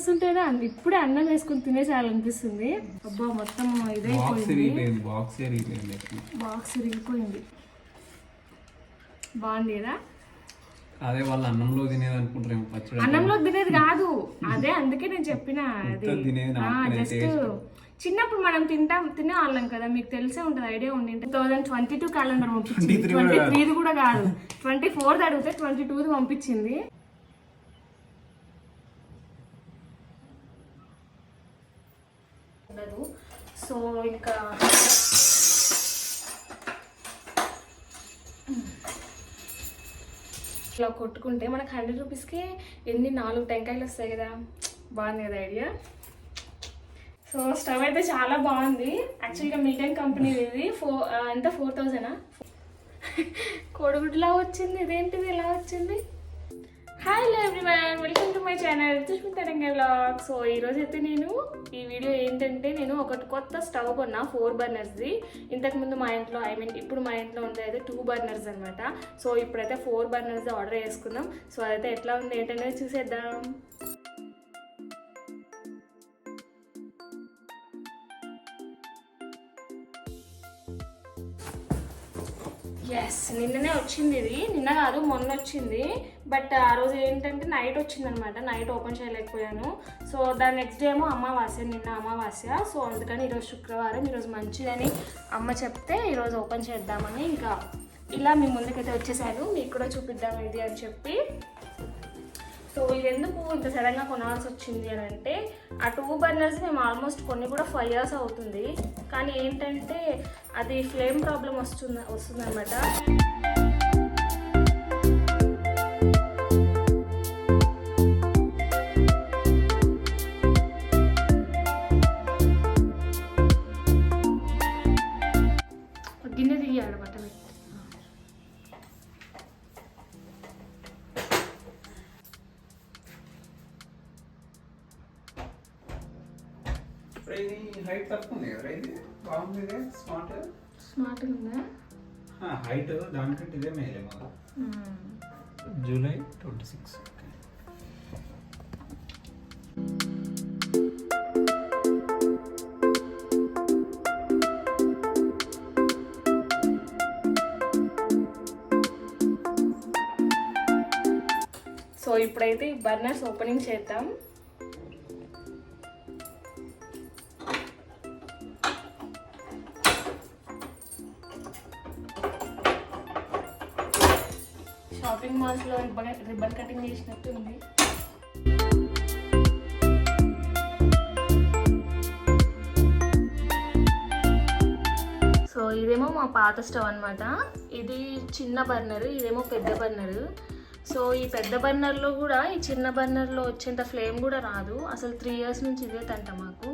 చూస్తుంటేనే అన్ని- ఇప్పుడే అన్నం వేసుకుని తినేసేయాలనిపిస్తుంది. అబ్బా మొత్తం బాక్స్ ఇదైపోయింది. బాక్స్ బాక్స్ ఇరిగిపోయింది. బాగుంది కదా అదే వాళ్ళు అన్నంలో తినేది అనుకుంటారేమో పచ్చడి అన్నంలో తినేది కాదు. అదే అందుకే నేను చెప్పిన జస్ట్ చిన్నప్పుడు మనం తింటాం తినే వాళ్ళం కదా. మీకు తెలిసే ఉంటుంది idea two thousand twenty two calendar పంపించింది. 23 ట్వంటీ త్రీది కూడా కాదు. ట్వంటీ ఫోర్త్ అడిగితే ట్వంటీ టూది పంపించింది. ఉండదు. సో ఇంకా ఇట్లా కొట్టుకుంటే మనకు హండ్రెడ్ రూపీస్కి ఎన్ని నాలుగు టెంకాయలు వస్తాయి కదా. బాగుంది కదా ఐడియా? సో స్టవ్ అయితే చాలా బాగుంది. యాక్చువల్గా మిల్టన్ కంపెనీ ఇది. ఫోర్ ఎంత? ఫోర్ థౌజండా? కోడిగుడ్లా వచ్చింది. ఇదేంటిది? ఎలా వచ్చింది. Hi hello everyone welcome to my channel తుష్మితరంగ blog so ఈరోజు అయితే నేను ఈ వీడియో ఏంటంటే నేను ఒకటి కొత్త స్టవ్ కొన్నా ఫోర్ బర్నర్స్ది. ఇంతకుముందు మా ఇంట్లో ఐ మీన్ ఇప్పుడు మా ఇంట్లో ఉండేది అయితే టూ బర్నర్స్ అనమాట సో ఇప్పుడైతే ఫోర్ బర్నర్స్ ఆర్డర్ చేసుకుందాం సో అదైతే ఎట్లా ఉంది ఏంటనేది చూసేద్దాం. ఎస్ నిన్ననే వచ్చింది ఇది. నిన్న కాదు మొన్న వచ్చింది. బట్ ఆ రోజు ఏంటంటే నైట్ వచ్చిందనమాట. నైట్ ఓపెన్ చేయలేకపోయాను. సో దాని నెక్స్ట్ డే ఏమో అమావాస్య నిన్న అమావాస్య. సో అందుకని ఈరోజు శుక్రవారం ఈరోజు మంచిదని అమ్మ చెప్తే ఈరోజు ఓపెన్ చేద్దామని ఇంకా ఇలా మీ ముందుకైతే వచ్చేసాను. మీకు కూడా చూపిద్దాం ఇది అని చెప్పి. సో ఇది ఎందుకు ఇంత సడన్గా కొనాల్సి వచ్చింది అని అంటే ఆ టూ బర్నర్స్ మేము ఆల్మోస్ట్ కొన్ని కూడా ఫైవ్ ఇయర్స్ అవుతుంది. కానీ ఏంటంటే అది ఫ్లేమ్ ప్రాబ్లం వస్తుంది వస్తుందన్నమాట. గిన్నె తీయాలి బట్ట పెట్టి ఇది హైట్ తక్కువ ఉంది కదా ఇది బాగుంది ఇదే స్మార్ట్ స్మార్ట్ ఉందా హైట్ దానికంటే ఇదే మేలే మాకు జూలై ట్వంటీ సిక్స్ సో ఇప్పుడైతే ఈ బర్నర్స్ ఓపెనింగ్ చేద్దాం. షాపింగ్ మాల్స్లో రిబ్బన్ రిబ్బన్ కటింగ్ చేసినట్టు ఉంది. సో ఇదేమో మా పాత స్టవ్ అనమాట ఇది చిన్న బర్నర్ ఇదేమో పెద్ద బర్నర్. సో ఈ పెద్ద బర్నర్లో కూడా ఈ చిన్న బర్నర్లో వచ్చేంత ఫ్లేమ్ కూడా రాదు. అసలు త్రీ ఇయర్స్ నుంచి ఇదే తంట మాకు.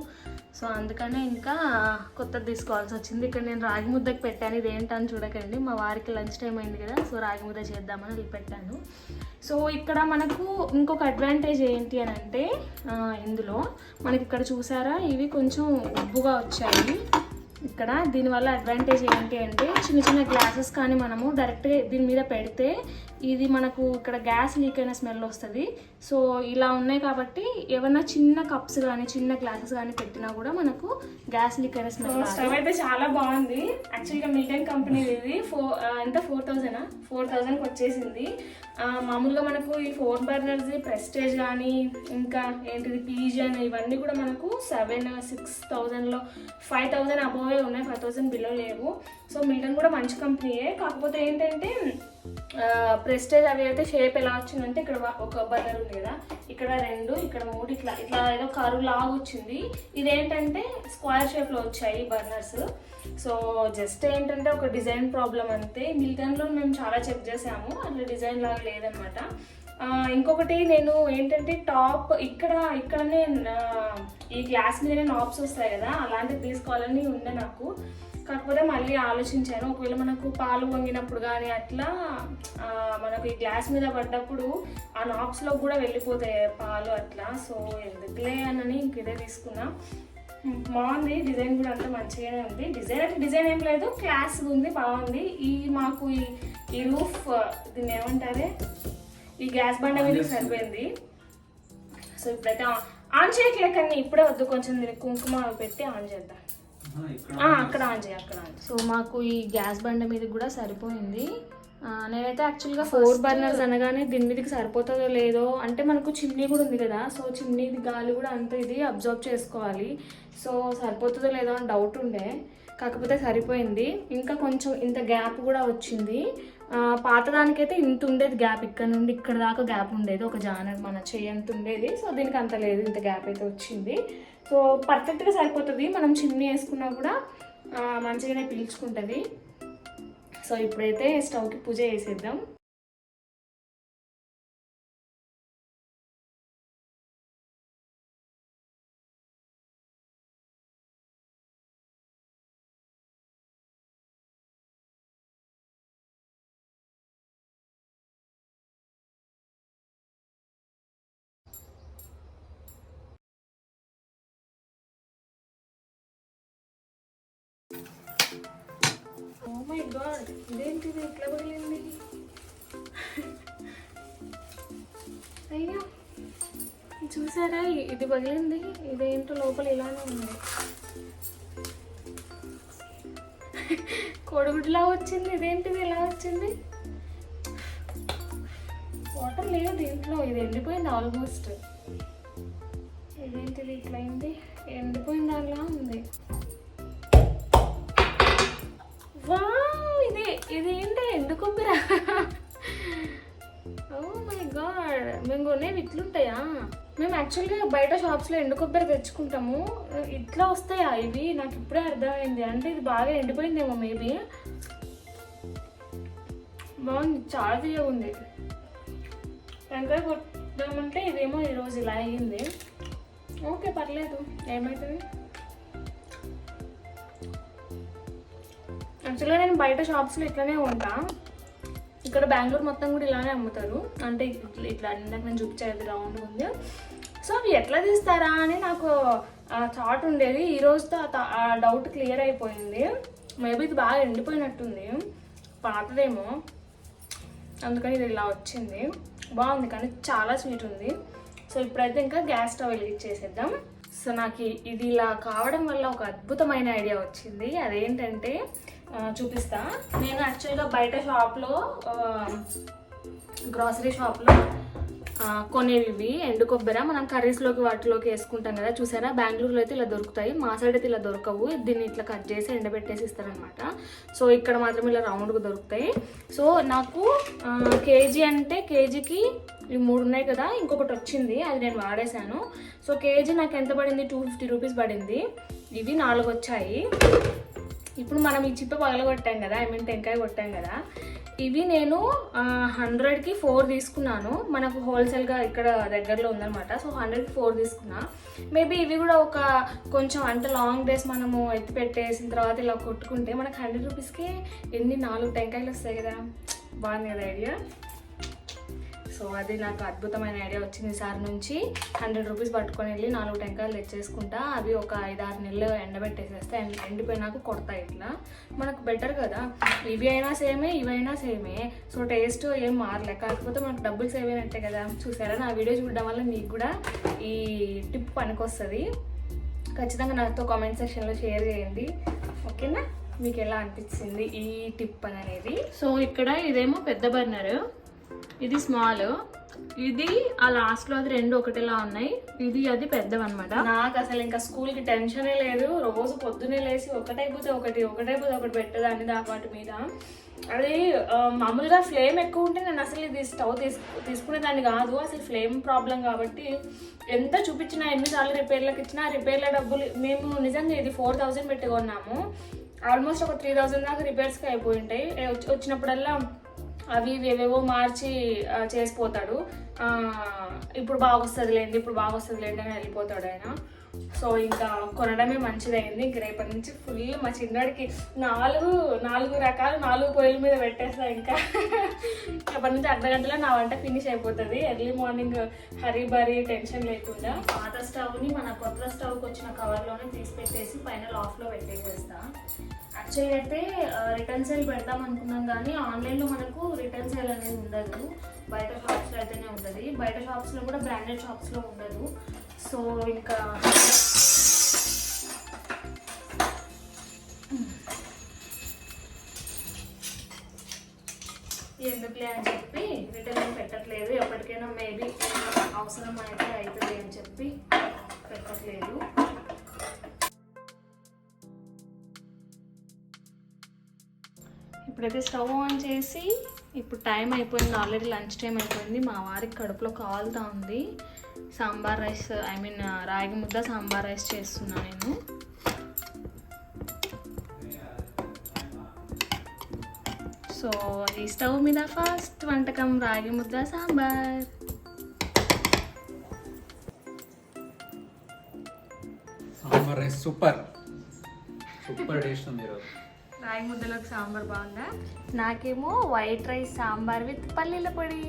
సో అందుకనే ఇంకా కొత్తది తీసుకోవాల్సి వచ్చింది. ఇక్కడ నేను రాగి ముద్దకి పెట్టాను. ఇది ఏంటని చూడకండి. మా వారికి లంచ్ టైం అయింది కదా సో రాగి ముద్ద చేద్దామని అది పెట్టాను. సో ఇక్కడ మనకు ఇంకొక అడ్వాంటేజ్ ఏంటి అని అంటే ఇందులో మనకి ఇక్కడ చూసారా? ఇవి కొంచెం ఉబ్బుగా వచ్చాయి. ఇక్కడ దీనివల్ల అడ్వాంటేజ్ ఏంటి అంటే చిన్న చిన్న గ్లాసెస్ కానీ మనము డైరెక్ట్గా దీని మీద పెడితే ఇది మనకు ఇక్కడ గ్యాస్ లీక్ అయిన స్మెల్ వస్తుంది. సో ఇలా ఉన్నాయి కాబట్టి ఏమన్నా చిన్న కప్స్ కానీ చిన్న గ్లాసెస్ కానీ పెట్టినా కూడా మనకు గ్యాస్ లీక్ అయిన స్మెల్ స్టవ్ అయితే చాలా బాగుంది. యాక్చువల్గా మిల్టన్ కంపెనీ ఇది ఫోర్ ఎంత? Four thousand? ఫోర్ థౌజండ్కి వచ్చేసింది. మామూలుగా మనకు ఈ ఫోర్ బర్నర్స్ ప్రెస్టేజ్ కానీ ఇంకా ఏంటిది పీజన్ ఇవన్నీ కూడా మనకు సెవెన్ సిక్స్ థౌజండ్లో ఫైవ్ థౌజండ్ అబోవే ఉన్నాయి. ఫైవ్ థౌజండ్ బిలో లేవు. సో మిల్టన్ కూడా మంచి కంపెనీయే. కాకపోతే ఏంటంటే ప్రెస్టేజ్ అవి అయితే షేప్ ఎలా వచ్చిందంటే ఇక్కడ ఒక బర్నర్ ఉంది కదా ఇక్కడ రెండు ఇక్కడ మూడు ఇట్లా ఇట్లా ఏదో కరువు లాగా వచ్చింది. ఇదేంటంటే స్క్వేర్ షేప్లో వచ్చాయి బర్నర్స్. సో జస్ట్ ఏంటంటే ఒక డిజైన్ ప్రాబ్లం అంతే. మిల్టన్లో మేము చాలా చెక్ చేసాము అట్లా డిజైన్ లాగా లేదనమాట. ఇంకొకటి నేను ఏంటంటే టాప్ ఇక్కడ ఇక్కడనే ఈ గ్లాస్ మీదనే నాప్స్ వస్తాయి కదా అలాంటివి తీసుకోవాలని ఉండే నాకు. కాకపోతే మళ్ళీ ఆలోచించాను. ఒకవేళ మనకు పాలు వంగినప్పుడు కానీ అట్లా మనకు ఈ గ్లాస్ మీద పడ్డప్పుడు ఆ నాబ్స్లో కూడా వెళ్ళిపోతాయి పాలు అట్లా. సో ఎందుకులే అని ఇంక ఇదే తీసుకున్నా. బాగుంది. డిజైన్ కూడా అంతా మంచిగానే ఉంది. డిజైన్ అంటే డిజైన్ ఏం లేదు. క్లాస్ ఉంది బాగుంది. ఈ మాకు ఈ ఈ రూఫ్ దీన్ని ఏమంటారే? ఈ గ్యాస్ బండ మీద సరిపోయింది. సో ఇప్పుడైతే ఆన్ చేయట్లేకని ఇప్పుడే వద్దు. కొంచెం దీనికి కుంకుమ పెట్టి ఆన్ చేద్దాం. అక్కడ ఆన్ చేయి అక్కడ ఆన్. సో మాకు ఈ గ్యాస్ బండ మీద కూడా సరిపోయింది. నేనైతే యాక్చువల్గా ఫోర్ బర్నర్స్ అనగానే దీని మీదకి సరిపోతుందో లేదో అంటే మనకు చిమ్నీ కూడా ఉంది కదా సో చిమ్నీది గాలి కూడా అంత ఇది అబ్జర్వ్ చేసుకోవాలి. సో సరిపోతుందో లేదో అని డౌట్ ఉండే. కాకపోతే సరిపోయింది. ఇంకా కొంచెం ఇంత గ్యాప్ కూడా వచ్చింది. ఆ, పాతదానికైతే ఇంత ఉండేది గ్యాప్ ఇక్కడ నుండి ఇక్కడ దాకా గ్యాప్ ఉండేది. ఒక జానర్ మన చెయ్యి అంత ఉండేది. సో దీనికి అంత లేదు ఇంత గ్యాప్ అయితే వచ్చింది. సో పర్ఫెక్ట్గా సరిపోతుంది. మనం చిమ్నీ వేసుకున్నా కూడా మంచిగానే పీల్చుకుంటుంది. సో ఇప్పుడైతే స్టవ్కి పూజ చేసేద్దాం. మై గాడ్ ఇదేంటిది? ఇట్లా పగిలింది? అయ్యో చూసారా? ఇది పగిలింది. ఇదేంటో లోపల ఇలానే ఉంది. కోడిగుడ్లా వచ్చింది. ఇదేంటిది? ఇలా వచ్చింది. వాటర్ లేదు దీంట్లో. ఇది ఎండిపోయింది ఆల్మోస్ట్. ఇదేంటిది? ఇట్లా అయింది. ఎండిపోయిన దానిలా ఉంది. వావ్ ఇది ఇది ఏంటి ఎండు కొబ్బరి ఓ మై గాడ్ మేము కొనేవి ఇట్లుంటాయా? మేము యాక్చువల్గా బయట షాప్స్లో ఎండు కొబ్బరి తెచ్చుకుంటాము. ఇట్లా వస్తాయా ఇవి? నాకు ఇప్పుడే అర్థమైంది. అంటే ఇది బాగా ఎండిపోయిందేమో మేబీ బాగుంది చాలా తీయగా ఉంది. వెంకాయ కొట్టామంటే ఇదేమో ఈరోజు ఇలా అయ్యింది. ఓకే పర్లేదు. ఏమవుతుంది యాక్చువల్గా నేను బయట షాప్స్లో ఇట్లానే ఉంటా. ఇక్కడ బెంగళూరు మొత్తం కూడా ఇలానే అమ్ముతారు. అంటే ఇట్లా ఇట్లా ఇందాక నేను చూపించేది రౌండ్ ఉంది. సో అవి ఎట్లా తీస్తారా అని నాకు థాట్ ఉండేది. ఈ రోజుతో ఆ డౌట్ క్లియర్ అయిపోయింది. మేబీ ఇది బాగా ఎండిపోయినట్టుంది. పాతదేమో. అందుకని ఇది ఇలా వచ్చింది. బాగుంది కానీ చాలా స్వీట్ ఉంది. సో ఇప్పుడైతే ఇంకా గ్యాస్ స్టవ్ వెలిగించేసేద్దాం సో నాకు ఇది ఇలా కావడం వల్ల ఒక అద్భుతమైన ఐడియా వచ్చింది. అదేంటంటే చూపిస్తా. నేను యాక్చువల్గా బయట షాప్లో గ్రాసరీ షాప్లో కొనేవి ఇవి ఎండు కొబ్బరి మనం కర్రీస్లోకి వాటిలోకి వేసుకుంటాం కదా. చూసారా? బెంగళూరులో అయితే ఇలా దొరుకుతాయి. మా సైడ్ అయితే ఇలా దొరకవు. దీన్ని ఇట్లా కట్ చేసి ఎండబెట్టేసి ఇస్తారనమాట సో ఇక్కడ మాత్రం ఇలా రౌండ్గా దొరుకుతాయి. సో నాకు కేజీ అంటే కేజీకి ఇవి మూడు ఉన్నాయి కదా. ఇంకొకటి వచ్చింది. అది నేను వాడేశాను. సో కేజీ నాకు ఎంత పడింది? టూ ఫిఫ్టీ రూపీస్ పడింది. ఇవి నాలుగు వచ్చాయి ఇప్పుడు మనం ఈ చిప్ప పగలగొట్టాం కదా ఐ మీన్ టెంకాయ కొట్టాం కదా ఇవి నేను హండ్రెడ్కి ఫోర్ తీసుకున్నాను. మనకు హోల్సేల్గా ఇక్కడ దగ్గరలో ఉందనమాట సో హండ్రెడ్కి ఫోర్ తీసుకున్నా. మేబీ ఇవి కూడా ఒక కొంచెం అంటే లాంగ్ డేస్ మనము ఎత్తి పెట్టేసిన తర్వాత ఇలా కొట్టుకుంటే మనకు హండ్రెడ్ రూపీస్కి ఎన్ని నాలుగు టెంకాయలు వస్తాయి కదా? బాగుంది కదా ఐడియా సో అది నాకు అద్భుతమైన ఐడియా వచ్చింది సార్ నుంచి. హండ్రెడ్ రూపీస్ పట్టుకొని వెళ్ళి నాలుగు టెంకాయలు తెచ్చేసుకుంటా. అవి ఒక ఐదు ఆరు నెలలు ఎండబెట్టేసేస్తే ఎండ ఎండిపోయినాక కొడతాయి ఇట్లా. మనకు బెటర్ కదా. ఇవి అయినా సేమే ఇవైనా సేమే. సో టేస్ట్ ఏం మారలే. కాకపోతే మనకు డబ్బులు సేవ్ అయినట్టే కదా. చూసారా? నా వీడియో చూడడం వల్ల మీకు కూడా ఈ టిప్ పనికొస్తుంది. ఖచ్చితంగా నాతో కామెంట్ సెక్షన్లో షేర్ చేయండి. ఓకేనా? మీకు ఎలా అనిపించింది ఈ టిప్ అని అనేది? సో ఇక్కడ ఇదేమో పెద్ద బర్నర్. ఇది స్మాల్. ఇది ఆ లాస్ట్లో అది రెండు ఒకటిలా ఉన్నాయి. ఇది అది పెద్దవన్నమాట. నాకు అసలు ఇంకా స్కూల్కి టెన్షనే లేదు. రోజు పొద్దునే లేచి ఒకటైపోతే ఒకటి ఒకటైపోతే ఒకటి పెట్టేదాన్ని దాపాటు మీద. అది మామూలుగా ఫ్లేమ్ ఎక్కువ ఉంటే నేను అసలు ఇది స్టవ్ తీసుకు తీసుకునేదాన్ని కాదు. అసలు ఫ్లేమ్ ప్రాబ్లం కాబట్టి ఎంత చూపించినా ఎన్నిసార్లు రిపేర్లకు ఇచ్చినా రిపేర్ల డబ్బులు మేము నిజంగా ఇది ఫోర్ థౌజండ్ పెట్టుకున్నాము ఆల్మోస్ట్ ఒక త్రీ థౌజండ్ దాకా రిపేర్స్కి అయిపోయి ఉంటాయి వచ్చినప్పుడల్లా అవి ఇవి ఏవేవో మార్చి చేసిపోతాడు. ఇప్పుడు బాగా వస్తుంది లేండి ఇప్పుడు బాగా వస్తుంది లేండి అని వెళ్ళిపోతాడు ఆయన. సో ఇంకా కొనడమే మంచిదైంది. ఇంక రేపటి నుంచి ఫుల్ మా చిన్నోడికి నాలుగు నాలుగు రకాలు నాలుగు పొయ్యిల మీద పెట్టేస్తా ఇంకా. రేపటి నుంచి అర్ధ గంటలో నా వంట ఫినిష్ అయిపోతుంది. Early morning hurry burry tension లేకుండా. పాత స్టవ్ని మన కొత్త స్టవ్కి వచ్చిన కవర్లోనే తీసి పెట్టేసి పైన లాఫ్లో పెట్టేసేస్తా. యాక్చువల్లీ అయితే రిటర్న్ సేల్ పెడదాం అనుకున్నాం కానీ ఆన్లైన్లో మనకు రిటర్న్ సేల్ అనేది ఉండదు. బయట షాప్స్లో అయితేనే ఉంటుంది బయట షాప్స్లో కూడా బ్రాండెడ్ షాప్స్లో ఉండదు. సో ఇంకా ఎందుకులే అని చెప్పి రిటర్న్ ఏం పెట్టట్లేదు. ఎప్పటికైనా మేబీ అవసరం అయితే అవుతుంది అని చెప్పి పెట్టట్లేదు. ఇప్పుడైతే స్టవ్ ఆన్ చేసి ఇప్పుడు టైం అయిపోయింది ఆల్రెడీ లంచ్ టైం అయిపోయింది. మా వారికి కడుపులో కాలుతా ఉంది. సాంబార్ రైస్ ఐ మీన్ రాగి ముద్ద సాంబార్ రైస్ చేస్తున్నా నేను. సో ఈ స్టవ్ మీద ఫస్ట్ వంటకం రాగి ముద్ద sambar. Sambar rice super. Super taste ఉంది రాగి ముద్దలోకి సాంబార్ బాగుందా? నాకేమో వైట్ రైస్ సాంబార్ విత్ పల్లీల పొడి.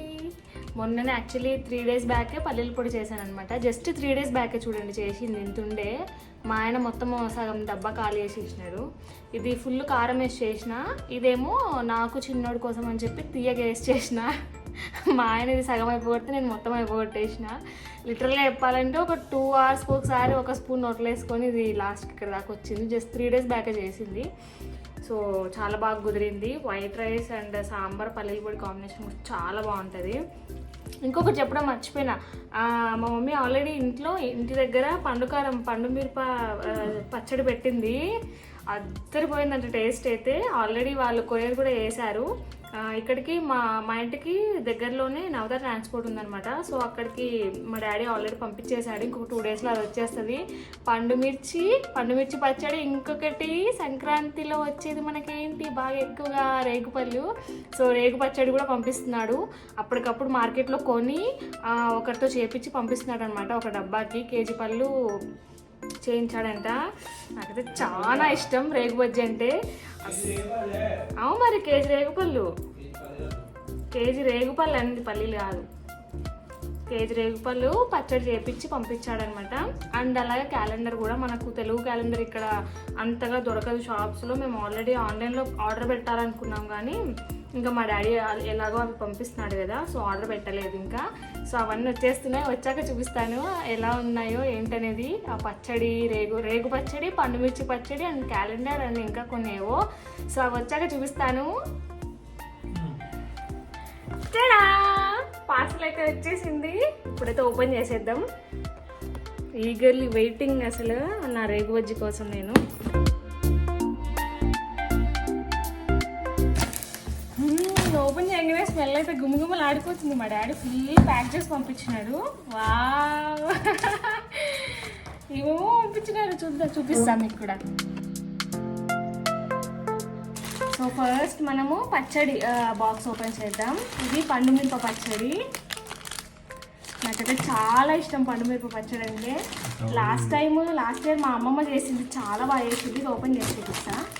మొన్ననే యాక్చువల్లీ త్రీ డేస్ బ్యాకే పల్లీల పొడి చేశాను అనమాట జస్ట్ త్రీ డేస్ బ్యాకే చూడండి చేసింది ఇంతుండే మా ఆయన మొత్తం సగం డబ్బా ఖాళీ చేసి ఇచ్చినారు ఇది ఫుల్ కారం వేసి చేసిన ఇదేమో నాకు చిన్నోడి కోసం అని చెప్పి తీయగా వేసి చేసిన. మా ఆయన ఇది సగం అయిపోగొడితే నేను మొత్తం అయిపోగొట్టేసిన. లిటరల్గా చెప్పాలంటే ఒక టూ అవర్స్కి ఒకసారి ఒక స్పూన్ నోట్లేసుకొని ఇది లాస్ట్కి ఇక్కడ దాకా వచ్చింది. జస్ట్ త్రీ డేస్ బ్యాకే చేసింది. సో చాలా బాగా కుదిరింది. వైట్ రైస్ అండ్ సాంబార్ పల్లీల పొడి కాంబినేషన్ చాలా బాగుంటుంది. ఇంకొకటి చెప్పడం మర్చిపోయినా. మా మమ్మీ ఆల్రెడీ ఇంట్లో ఇంటి దగ్గర పండుకారం పండు మిరప పచ్చడి పెట్టింది. అద్దరిపోయిందంట టేస్ట్ అయితే. ఆల్రెడీ వాళ్ళు కొయ్యరు కూడా వేశారు ఇక్కడికి మా మా ఇంటికి దగ్గరలోనే నవత ట్రాన్స్పోర్ట్ ఉందన్నమాట. సో అక్కడికి మా డాడీ ఆల్రెడీ పంపించేశాడు. ఇంకొక టూ డేస్లో అది వచ్చేస్తుంది. పండుమిర్చి పండుమిర్చి పచ్చడి ఇంకొకటి సంక్రాంతిలో వచ్చేది మనకేంటి? బాగా ఎక్కువగా రేగుపళ్ళు. సో రేగు పచ్చడి కూడా పంపిస్తున్నాడు. అప్పటికప్పుడు మార్కెట్లో కొని ఒకరితో చేపించి పంపిస్తున్నాడు అనమాట ఒక డబ్బాకి కేజీ పళ్ళు చేయించాడంట. నాకైతే చాలా ఇష్టం రేగు బజ్జి అంటే. అవు మరి కేజీ రేగుపళ్ళు కేజీ రేగుపళ్ళు అండి పల్లీలు కాదు. కేజీ రేగుపళ్ళు పచ్చడి చేపించి పంపించాడనమాట. అండ్ అలాగే క్యాలెండర్ కూడా మనకు తెలుగు క్యాలెండర్ ఇక్కడ అంతగా దొరకదు. షాప్స్లో మేము ఆల్రెడీ ఆన్లైన్లో ఆర్డర్ పెట్టాలనుకున్నాం కానీ ఇంకా మా డాడీ ఎలాగో అవి పంపిస్తున్నాడు కదా సో ఆర్డర్ పెట్టలేదు ఇంకా. సో అవన్నీ వచ్చేస్తున్నాయి. వచ్చాక చూపిస్తాను ఎలా ఉన్నాయో ఏంటనేది. ఆ పచ్చడి రేగు రేగు పచ్చడి పండుమిర్చి పచ్చడి అండ్ క్యాలెండర్ అండ్ ఇంకా కొన్ని ఏవో. సో అవి వచ్చాక చూపిస్తాను. పార్సల్ అయితే వచ్చేసింది. ఇప్పుడైతే ఓపెన్ చేసేద్దాం. ఈగర్లీ వెయిటింగ్ అసలు నా రేగు బజ్జి కోసం నేను. ఓపెన్ చేయగానే స్మెల్ అయితే గుమగుమలు ఆడిపోతుంది మా డాడీ ఫుల్ ప్యాక్ చేసి పంపించినాడు. వా ఏమేమో పంపించినారు చూద్దాం చూపిస్తాం మీకు కూడా. సో ఫస్ట్ మనము పచ్చడి బాక్స్ ఓపెన్ చేద్దాం. ఇది పండు మిరప పచ్చడి. నాకైతే చాలా ఇష్టం పండు మిరప పచ్చడి అంటే. లాస్ట్ టైం లాస్ట్ ఇయర్ మా అమ్మమ్మ చేసింది చాలా బాగా చేసింది. ఇది ఓపెన్ చేసి చూపిస్తా. మా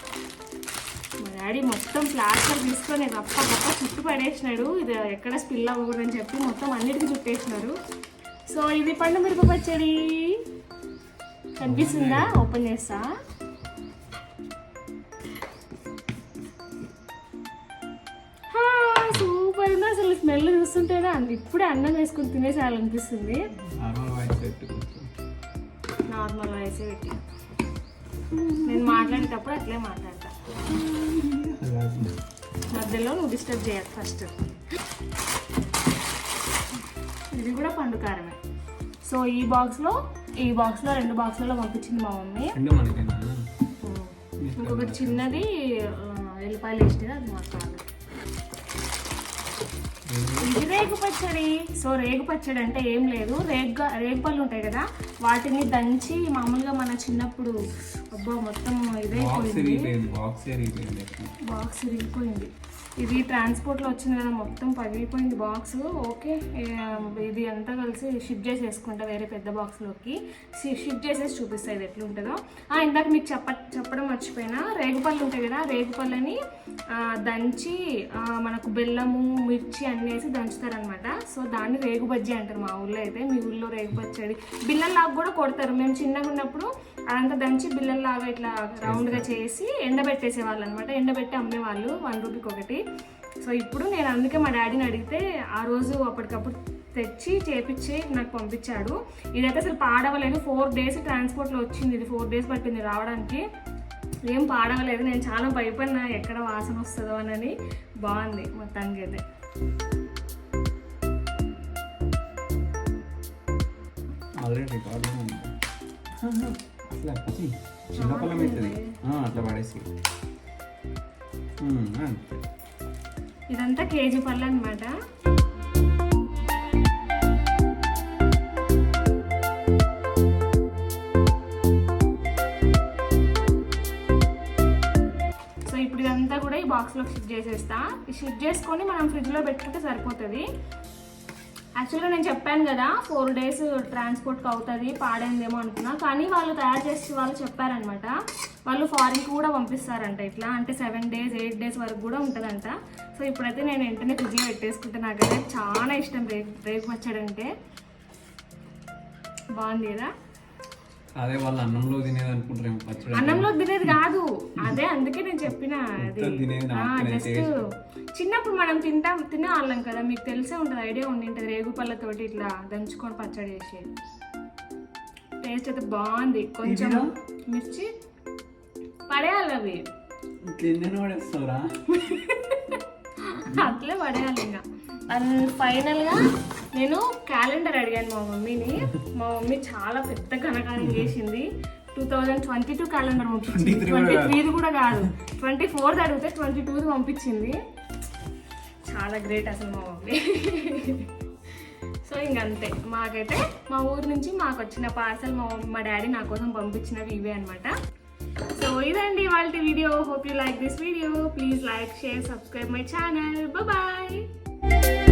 డాడీ మొత్తం ప్లాస్టర్ తీసుకొని గప్ప గప్ప చుట్టు పడేసినాడు. ఇది ఎక్కడ స్పిల్ అవ్వకూడదని చెప్పి మొత్తం అన్నిటికీ చుట్టేసినాడు సో ఇది పండు మిరప పచ్చడి. కనిపిస్తుందా? ఓపెన్ చేస్తా. సూపర్ ఉంది అసలు స్మెల్ చూస్తుంటేనే ఇప్పుడే అన్నం వేసుకుని తినేసేయాలనిపిస్తుంది. నార్మల్ వాయిస్ నార్మల్ రైస్ పెట్టి నేను మాట్లాడేటప్పుడు అట్లే మాట్లాడతా. మధ్యలో నువ్వు డిస్టర్బ్ చేయకు ఫస్ట్ ఇది కూడా పండు కారమే. సో ఈ బాక్స్లో ఈ బాక్స్లో రెండు బాక్స్లలో పంపించింది మా మమ్మీ. ఇంకొకటి చిన్నది ఎల్లిపాయలు వేసింది అది మాకు కాదు. ఇది రేగు పచ్చడి. సో రేగు పచ్చడి అంటే ఏం లేదు. రేగు రేగు పళ్ళు ఉంటాయి కదా వాటిని దంచి మామూలుగా మన చిన్నప్పుడు అబ్బా మొత్తం బాక్స్ ఇదైపోయింది ఇరిగిపోయింది బాక్స్ ఇది ట్రాన్స్పోర్ట్లో వచ్చింది కదా మొత్తం పగిలిపోయింది బాక్స్ ఓకే ఇది అంతా కలిసి షిఫ్ట్ చేసేసుకుంటా వేరే పెద్ద బాక్స్లోకి షిఫ్ట్ చేసేసి చూపిస్తా ఇది ఎట్లుంటుందో. ఆ, ఇందాక మీకు చెప్ప చెప్పడం మర్చిపోయినా రేగుపళ్ళు ఉంటాయి కదా రేగుపళ్ళని దంచి మనకు బెల్లము మిర్చి అన్నీ వేసి దంచుతారనమాట సో దాన్ని రేగు బజ్జీ అంటారు మా ఊళ్ళో అయితే మీ ఊళ్ళో రేగు పచ్చడి బిల్లల్లాగా కూడా కొడతారు. మేము చిన్నగా ఉన్నప్పుడు అదంతా దంచి బిల్లల్లాగా ఇట్లా రౌండ్గా చేసి ఎండబెట్టేసే వాళ్ళు అనమాట ఎండబెట్టి అమ్మేవాళ్ళు వన్ రూపీకి ఒకటి. సో ఇప్పుడు నేను అందుకే మా డాడీని అడిగితే ఆ రోజు అప్పటికప్పుడు తెచ్చి చేపించి నాకు పంపించాడు. ఇదైతే అసలు పాడవలేదు. ఫోర్ డేస్ ట్రాన్స్పోర్ట్లో వచ్చింది. ఇది ఫోర్ డేస్ పట్టింది రావడానికి. ఏం పాడవలేదు. నేను చాలా భయపడినా ఎక్కడ వాసన వస్తుందో అని బాగుంది మొత్తానికి అయితే ఆల్రెడీ రికార్డు ఉంది అట్లా చిన్న పొలం అవుతుంది అట్లా పడేసి అంతే ఇదంతా కేజీ పళ్ళు అనమాట సో ఇప్పుడు ఇదంతా కూడా ఈ బాక్స్లో షిఫ్ట్ చేసేస్తా. ఈ షిఫ్ట్ చేసుకొని మనం ఫ్రిడ్జ్లో పెట్టుకుంటే సరిపోతుంది. యాక్చువల్గా నేను చెప్పాను కదా ఫోర్ డేస్ ట్రాన్స్పోర్ట్కి అవుతుంది పాడైందేమో అనుకున్నా. కానీ వాళ్ళు తయారు చేసి వాళ్ళు చెప్పారనమాట వాళ్ళు ఫారిన్కి కూడా పంపిస్తారంట ఇట్లా. అంటే సెవెన్ డేస్ ఎయిట్ డేస్ వరకు కూడా ఉంటుందంట. సో ఇప్పుడైతే నేను వెంటనే ఫ్రిడ్జ్లో పెట్టేసుకుంటే నాకైతే చాలా ఇష్టం. రేపు రేపు వచ్చాడంటే. బాగుంది కదా? అదే వాళ్ళు అన్నంలో తినేది అనుకుంటారేమో పచ్చడి అన్నంలో తినేది కాదు. అదే అందుకే నేను చెప్పిన అది. జస్ట్ చిన్నప్పుడు మనం తింటాం తినే వాళ్ళం కదా. మీకు తెలిసే ఉంటుంది ఐడియా ఉండి ఉంటుంది రేగు పళ్ళతోటి ఇట్లా దంచుకొని పచ్చడి చేసి. టేస్ట్ అయితే బాగుంది. కొంచెం? మిర్చి పడేయాలి అవి. అట్లే పడేయాలి ఇంకా. అండ్ ఫైనల్గా నేను క్యాలెండర్ అడిగాను మా మమ్మీని. మా మమ్మీ చాలా పెద్ద ఘనకార్యం చేసింది. Two thousand twenty two calendar పంపించింది 23 ట్వంటీ త్రీది కూడా కాదు. ట్వంటీ ఫోర్త్ అడిగితే ట్వంటీ టూది పంపించింది. చాలా గ్రేట్ అసలు మా మమ్మీ. సో ఇంకంతే. మాకైతే మా ఊరు నుంచి మాకు వచ్చిన పార్సల్ మా మా డాడీ నా కోసం పంపించినవి ఇవే అనమాట సో ఇదండి వాళ్ళ video hope you like this video please like share subscribe my channel bye you